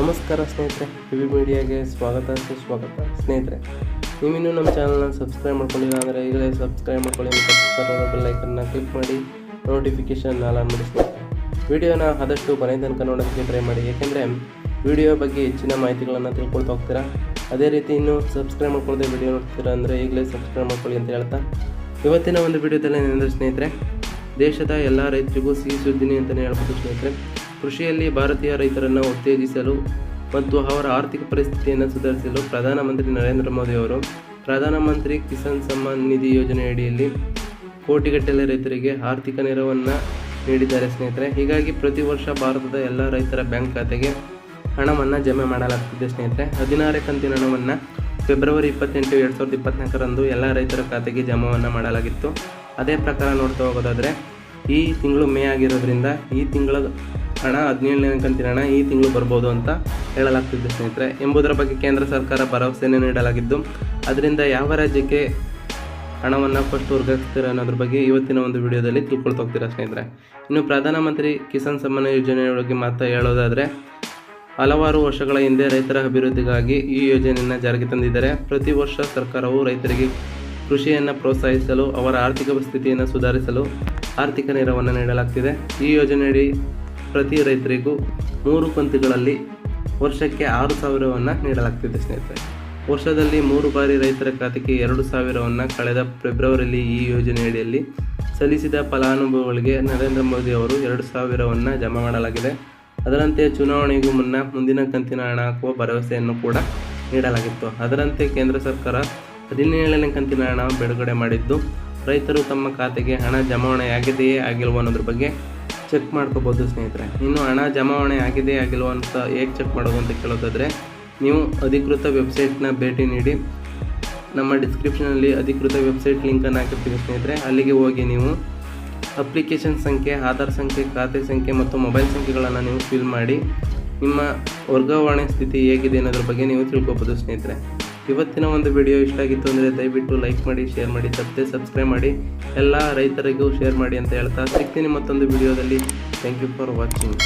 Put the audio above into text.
ನಮಸ್ಕಾರ ಸ್ನೇಹಿತರೆ ಟಿವಿ ಮೀಡಿಯಾಗೆ ಸ್ವಾಗತ, ಸುಸ್ವಾಗತ. ಸ್ನೇಹಿತರೆ, ನೀವಿನ್ನೂ ನಮ್ಮ ಚಾನಲ್ನ ಸಬ್ಸ್ಕ್ರೈಬ್ ಮಾಡ್ಕೊಂಡಿಲ್ಲ ಅಂದರೆ ಈಗಲೇ ಸಬ್ಸ್ಕ್ರೈಬ್ ಮಾಡ್ಕೊಳ್ಳಿ ಮತ್ತು ಪಕ್ಕದ ಬೆಲ್ ಐಕನ್ನ ಕ್ಲಿಕ್ ಮಾಡಿ ನೋಟಿಫಿಕೇಷನ್ ಆನ್ ಮಾಡಿ ವಿಡಿಯೋನ ಆದಷ್ಟು ಕೊನೆ ತನಕ ನೋಡೋಕ್ಕೆ ಟ್ರೈ ಮಾಡಿ, ಏಕೆಂದರೆ ವಿಡಿಯೋ ಬಗ್ಗೆ ಹೆಚ್ಚಿನ ಮಾಹಿತಿಗಳನ್ನು ತಿಳ್ಕೊಳ್ತಾ ಹೋಗ್ತೀರಾ? ಅದೇ ರೀತಿ ಇನ್ನೂ ಸಬ್ಸ್ಕ್ರೈಬ್ ಮಾಡ್ಕೊಳ್ಳದೆ ವಿಡಿಯೋ ನೋಡ್ತೀರಾ ಅಂದರೆ ಈಗಲೇ ಸಬ್ಸ್ಕ್ರೈಬ್ ಮಾಡ್ಕೊಳ್ಳಿ ಅಂತ ಹೇಳ್ತಾ. ಇವತ್ತಿನ ಒಂದು ವಿಡಿಯೋದಲ್ಲಿ ಏನಂದರೆ ಸ್ನೇಹಿತರೆ, ದೇಶದ ಎಲ್ಲ ರೈತರಿಗೂ ಸಿಹಿ ಸುದ್ದಿನಿ ಅಂತಲೇ ಹೇಳ್ಬೋದು ಸ್ನೇಹಿತರೆ. ಕೃಷಿಯಲ್ಲಿ ಭಾರತೀಯ ರೈತರನ್ನು ಉತ್ತೇಜಿಸಲು ಮತ್ತು ಅವರ ಆರ್ಥಿಕ ಪರಿಸ್ಥಿತಿಯನ್ನು ಸುಧಾರಿಸಲು ಪ್ರಧಾನಮಂತ್ರಿ ನರೇಂದ್ರ ಮೋದಿ ಅವರು ಪ್ರಧಾನಮಂತ್ರಿ ಕಿಸಾನ್ ಸಮ್ಮಾನ್ ನಿಧಿ ಯೋಜನೆಯಡಿಯಲ್ಲಿ ಕೋಟಿಗಟ್ಟಲೆ ರೈತರಿಗೆ ಆರ್ಥಿಕ ನೆರವನ್ನು ನೀಡಿದ್ದಾರೆ ಸ್ನೇಹಿತರೆ. ಹೀಗಾಗಿ ಪ್ರತಿ ವರ್ಷ ಭಾರತದ ಎಲ್ಲ ರೈತರ ಬ್ಯಾಂಕ್ ಖಾತೆಗೆ ಹಣವನ್ನು ಜಮೆ ಮಾಡಲಾಗ್ತಿದೆ ಸ್ನೇಹಿತರೆ. ಹದಿನಾರು ಕಂತಿನ ಹಣವನ್ನು ಫೆಬ್ರವರಿ ಇಪ್ಪತ್ತೆಂಟು ಎರಡು ಸಾವಿರದ ಇಪ್ಪತ್ತ್ನಾಲ್ಕರಂದು ಎಲ್ಲ ರೈತರ ಖಾತೆಗೆ ಜಮಾವನ್ನು ಮಾಡಲಾಗಿತ್ತು. ಅದೇ ಪ್ರಕಾರ ನೋಡ್ತಾ ಹೋಗೋದಾದರೆ ಈ ತಿಂಗಳು ಮೇ ಆಗಿರೋದ್ರಿಂದ ಈ ತಿಂಗಳ ಹಣ, ಹದಿನೇಳನೇ ಕಂತಿನ ಹಣ ಈ ತಿಂಗಳು ಬರ್ಬೋದು ಅಂತ ಹೇಳಲಾಗ್ತಿದೆ ಸ್ನೇಹಿತರೆ. ಎಂಬುದರ ಬಗ್ಗೆ ಕೇಂದ್ರ ಸರ್ಕಾರ ಭರವಸೆಯನ್ನು ನೀಡಲಾಗಿದ್ದು, ಅದರಿಂದ ಯಾವ ರಾಜ್ಯಕ್ಕೆ ಹಣವನ್ನು ಫಸ್ಟ್ ವರ್ಗಾಯಿಸ್ತೀರ ಅನ್ನೋದ್ರ ಬಗ್ಗೆ ಇವತ್ತಿನ ಒಂದು ವಿಡಿಯೋದಲ್ಲಿ ತಿಳ್ಕೊಳ್ತಾ ಹೋಗ್ತೀರಾ ಸ್ನೇಹಿತರೆ. ಇನ್ನು ಪ್ರಧಾನಮಂತ್ರಿ ಕಿಸಾನ್ ಸಮ್ಮಾನ ಯೋಜನೆಯ ಬಗ್ಗೆ ಮಾತ್ರ ಹೇಳೋದಾದರೆ, ಹಲವಾರು ವರ್ಷಗಳ ಹಿಂದೆ ರೈತರ ಅಭಿವೃದ್ಧಿಗಾಗಿ ಈ ಯೋಜನೆಯನ್ನು ಜಾರಿಗೆ ತಂದಿದ್ದಾರೆ. ಪ್ರತಿ ವರ್ಷ ಸರ್ಕಾರವು ರೈತರಿಗೆ ಕೃಷಿಯನ್ನು ಪ್ರೋತ್ಸಾಹಿಸಲು, ಅವರ ಆರ್ಥಿಕ ಸ್ಥಿತಿಯನ್ನು ಸುಧಾರಿಸಲು ಆರ್ಥಿಕ ನೆರವನ್ನು ನೀಡಲಾಗ್ತಿದೆ. ಈ ಯೋಜನೆಯಡಿ ಪ್ರತಿ ರೈತರಿಗೂ ಮೂರು ಕಂತುಗಳಲ್ಲಿ ವರ್ಷಕ್ಕೆ ಆರು ಸಾವಿರವನ್ನು ನೀಡಲಾಗ್ತಿದೆ ಸ್ನೇಹಿತರೆ. ವರ್ಷದಲ್ಲಿ ಮೂರು ಬಾರಿ ರೈತರ ಖಾತೆಗೆ ಎರಡು ಸಾವಿರವನ್ನು ಕಳೆದ ಫೆಬ್ರವರಿಯಲ್ಲಿ ಈ ಯೋಜನೆಯಡಿಯಲ್ಲಿ ಸಲ್ಲಿಸಿದ ಫಲಾನುಭವಿಗಳಿಗೆ ನರೇಂದ್ರ ಮೋದಿ ಅವರು ಎರಡು ಸಾವಿರವನ್ನು ಜಮಾ ಮಾಡಲಾಗಿದೆ. ಅದರಂತೆ ಚುನಾವಣೆಗೂ ಮುನ್ನ ಮುಂದಿನ ಕಂತಿನ ಹಣ ಹಾಕುವ ಭರವಸೆಯನ್ನು ಕೂಡ ನೀಡಲಾಗಿತ್ತು. ಅದರಂತೆ ಕೇಂದ್ರ ಸರ್ಕಾರ ಹದಿನೇಳನೇ ಕಂತಿನ ಹಣ ಬಿಡುಗಡೆ ಮಾಡಿದ್ದು ರೈತರು ತಮ್ಮ ಖಾತೆಗೆ ಹಣ ಜಮಾವಣೆ ಆಗಿದೆಯೇ ಆಗಿಲ್ವೋ ಅನ್ನೋದ್ರ ಬಗ್ಗೆ ಚೆಕ್ ಮಾಡ್ಕೋಬೋದು ಸ್ನೇಹಿತರೆ. ಇನ್ನು ಹಣ ಜಮಾವಣೆ ಆಗಿದೆ ಆಗಿಲ್ವೋ ಅಂತ ಹೇಗೆ ಚೆಕ್ ಮಾಡೋದು ಅಂತ ಕೇಳೋದಾದರೆ, ನೀವು ಅಧಿಕೃತ ವೆಬ್ಸೈಟ್ನ ಭೇಟಿ ನೀಡಿ. ನಮ್ಮ ಡಿಸ್ಕ್ರಿಪ್ಷನಲ್ಲಿ ಅಧಿಕೃತ ವೆಬ್ಸೈಟ್ ಲಿಂಕನ್ನು ಹಾಕಿರ್ತೀವಿ ಸ್ನೇಹಿತರೆ. ಅಲ್ಲಿಗೆ ಹೋಗಿ ನೀವು ಅಪ್ಲಿಕೇಶನ್ ಸಂಖ್ಯೆ, ಆಧಾರ್ ಸಂಖ್ಯೆ, ಖಾತೆ ಸಂಖ್ಯೆ ಮತ್ತು ಮೊಬೈಲ್ ಸಂಖ್ಯೆಗಳನ್ನು ನೀವು ಫಿಲ್ ಮಾಡಿ. ನಿಮ್ಮ ವರ್ಗಾವಣೆ ಸ್ಥಿತಿ ಹೇಗಿದೆ ಅನ್ನೋದ್ರ ಬಗ್ಗೆ ನೀವು ತಿಳ್ಕೊಬೋದು ಸ್ನೇಹಿತರೆ. ಇವತ್ತಿನ ಒಂದು ವಿಡಿಯೋ ಇಷ್ಟ ಆಗಿತ್ತು ಅಂದರೆ ದಯವಿಟ್ಟು ಲೈಕ್ ಮಾಡಿ ಶೇರ್ ಮಾಡಿ, ತಪ್ಪದೆ ಸಬ್ಸ್ಕ್ರೈಬ್ ಮಾಡಿ, ಎಲ್ಲ ರೈತರಿಗೂ ಶೇರ್ ಮಾಡಿ ಅಂತ ಹೇಳ್ತಾ ಸಿಗ್ತೀನಿ ಮತ್ತೊಂದು ವಿಡಿಯೋದಲ್ಲಿ ಥ್ಯಾಂಕ್ ಯು ಫಾರ್ ವಾಚಿಂಗ್